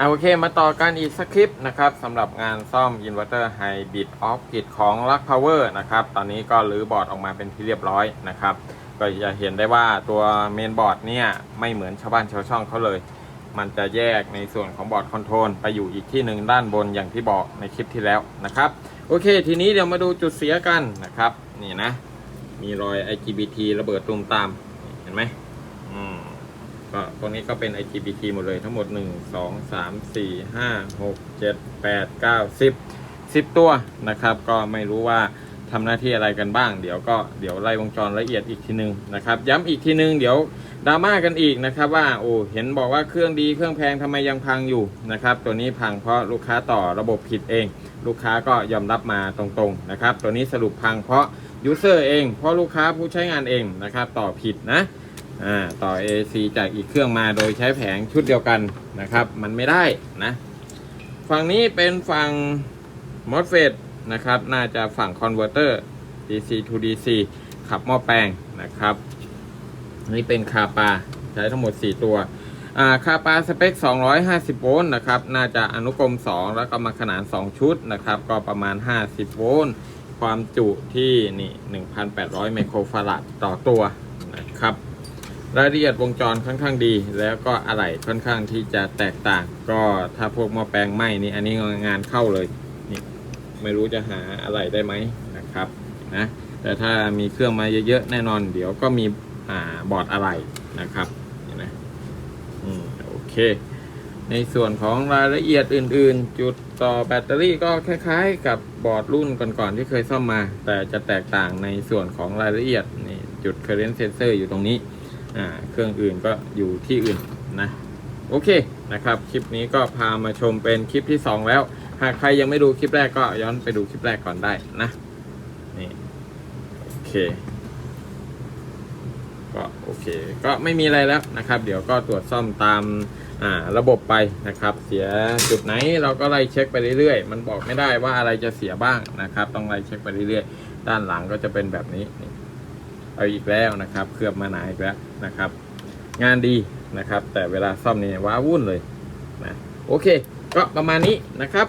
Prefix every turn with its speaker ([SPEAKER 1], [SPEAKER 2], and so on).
[SPEAKER 1] เอาโอเคมาต่อกันอีกสักคลิปนะครับสำหรับงานซ่อม Inverter Hybrid Off Grid ของ Luck Power นะครับ ตอนนี้ก็รื้อบอร์ดออกมาเป็นที่เรียบร้อยนะครับ ก็จะเห็นได้ว่าตัวเมนบอร์ดเนี่ย ไม่เหมือนชาวบ้านชาวช่องเขาเลย มันจะแยกในส่วนของบอร์ดคอนโทรลไปอยู่อีกที่หนึ่งด้านบนอย่างที่บอกในคลิปที่แล้วนะครับ โอเค ทีนี้เดี๋ยวมาดูจุดเสียกันนะครับ นี่นะ มีรอย IGBT ระเบิดตุ่มตามเห็นไหมอืม ก็ตรงนี้ก็เป็น IGBT หมดเลยทั้งหมด 1 2 3 4 5 6 7 8 9 10 10 ตัวนะครับ ก็ไม่รู้ว่าทำหน้าที่อะไรกันบ้าง เดี๋ยวก็เดี๋ยวไล่วงจรละเอียดอีกทีนึงนะครับ ย้ำอีกทีนึงเดี๋ยวดราม่ากันอีกนะครับว่าโอ้เห็นบอกว่าเครื่องดีเครื่องแพงทำไมยังพังอยู่นะครับ ตัวนี้พังเพราะลูกค้าต่อระบบผิดเอง ลูกค้าก็ยอมรับมาตรงๆนะครับ ตัวนี้สรุปพังเพราะยูเซอร์เองเพราะลูกค้าผู้ใช้งานเองนะครับต่อผิดนะ อ่าต่อ AC จากอีกเครื่องมาโดยใช้แผงชุดเดียวกันนะครับ มันไม่ได้นะ ฝั่งนี้เป็นฝั่ง MOSFET นะครับ น่าจะฝั่ง Converter DC to DC ขับหม้อแปลงนะครับ นี่เป็นคาปาใช้ทั้งหมด 4 ตัวคาปาสเปค 250 โวลต์นะครับ น่าจะอนุกรม 2 แล้วก็มาขนาน2ชุดนะครับ ก็ประมาณ 50 โวลต์ ความจุที่นี่ 1,800 ไมโครฟาราดต่อตัวนะครับ รายละเอียดวงจรค่อนข้างดี แล้วก็อะไหล่ค่อนข้างที่จะแตกต่าง ก็ถ้าพวกหม้อแปลงไหมนี่อันนี้งานเข้าเลยนี่ไม่รู้จะหาอะไหล่ได้ไหมนะครับนะแต่ถ้ามีเครื่องมาเยอะๆแน่นอน เดี๋ยวก็มีอ่าบอร์ดอะไหล่นะครับเห็นไหมอืมโอเค ในส่วนของรายละเอียดอื่น ๆ จุดต่อแบตเตอรี่ก็คล้าย ๆ กับบอร์ดรุ่นก่อนๆที่เคยซ่อมมา แต่จะแตกต่างในส่วนของรายละเอียดนี่จุด current sensor อยู่ตรงนี้ อ่าเครื่องอื่นก็อยู่ที่อื่นนะโอเคนะครับ คลิปนี้ก็พามาชมเป็นคลิปที่ 2 แล้ว หากใครยังไม่ดูคลิปแรกก็ย้อนไปดูคลิปแรกก่อนได้นะนี่โอเคก็โอเคก็ไม่มีอะไรแล้วนะครับ เดี๋ยวก็ตรวจซ่อมตามอ่าระบบไปนะครับ เสียจุดไหนเราก็ไล่เช็คไปเรื่อยๆ มันบอกไม่ได้ว่าอะไรจะเสียบ้างนะครับ ต้องไล่เช็คไปเรื่อยๆ ด้านหลังก็จะเป็นแบบนี้ เอาอีกแล้วนะครับ เคลือบมาหนาอีกแล้วนะครับ งานดีนะครับ แต่เวลาซ่อมนี่ว้าวุ่นเลยนะโอเค ก็ประมาณนี้นะครับ